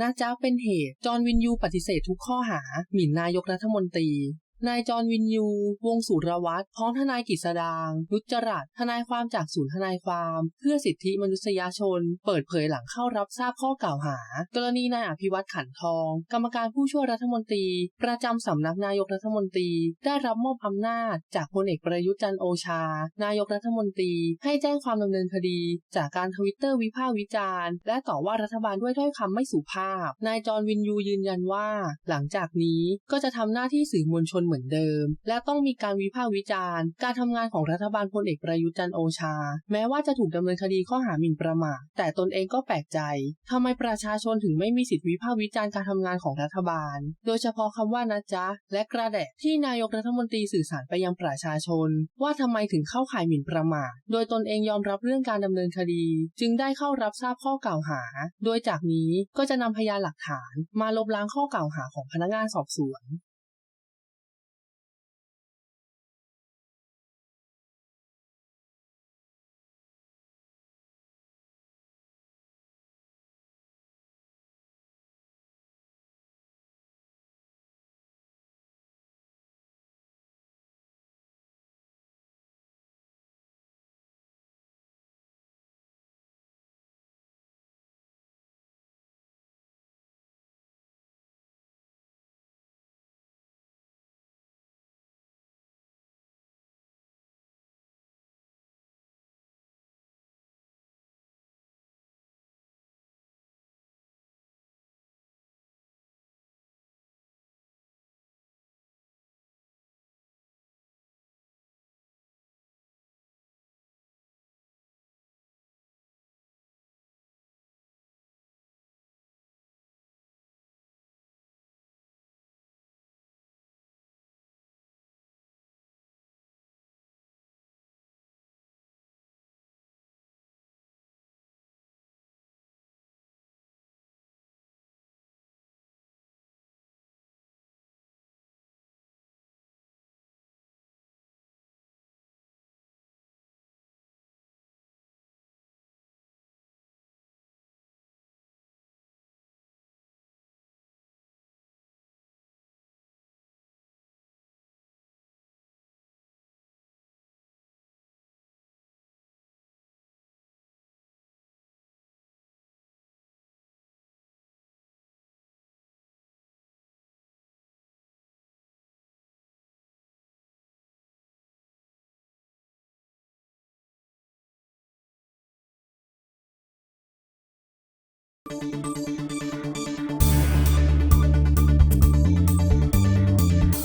น่าจ้าเป็นเหตุ จอร์นวินยูปฏิเสธทุกข้อหา หมิ่นนายกรัฐมนตรี นายจอห์นวินยู วงสุรวัตรพร้อมทนายกฤษดางนุจรัตน์ทนายความจากศูนย์ทนายความ เพื่อสิทธิมนุษยชน เปิดเผยหลังเข้ารับทราบข้อกล่าวหา กรณีนายอภิวัตขันทอง กรรมการผู้ช่วยรัฐมนตรี ประจำสำนักนายกรัฐมนตรี ได้รับมอบอำนาจ จากพลเอกประยุทธ์จันโอชา นายกรัฐมนตรี ให้แจ้งความดำเนินคดี จากการทวิตเตอร์วิพากษ์วิจารณ์ และต่อว่ารัฐบาลด้วยถ้อยคำไม่สุภาพ นายจอห์นวินยูยืนยันว่า หลังจากนี้ก็จะทำหน้าที่สื่อมวลชนเหมือนเดิม และต้องมีการวิพากษ์วิจารณ์ การทำงานของรัฐบาลพลเอกประยุทธ์จันโอชา แม้ว่าจะถูกดำเนินคดีข้อหาหมิ่นประมาทแต่ตนเองก็แปลกใจทำไมประชาชนถึงไม่มีสิทธิวิพากษ์วิจารณ์การทำงานของรัฐบาล โดยเฉพาะคำว่านะจ๊ะและกระแดะที่นายกรัฐมนตรีสื่อสารไปยังประชาชน ว่าทำไมถึงเข้าข่ายหมิ่นประมาทโดยตนเองยอมรับเรื่องการดำเนินคดี จึงได้เข้ารับทราบข้อกล่าวหา โดยจากนี้ก็จะนำพยานหลักฐาน มาลบล้างข้อกล่าวหาของพนักงานสอบสวน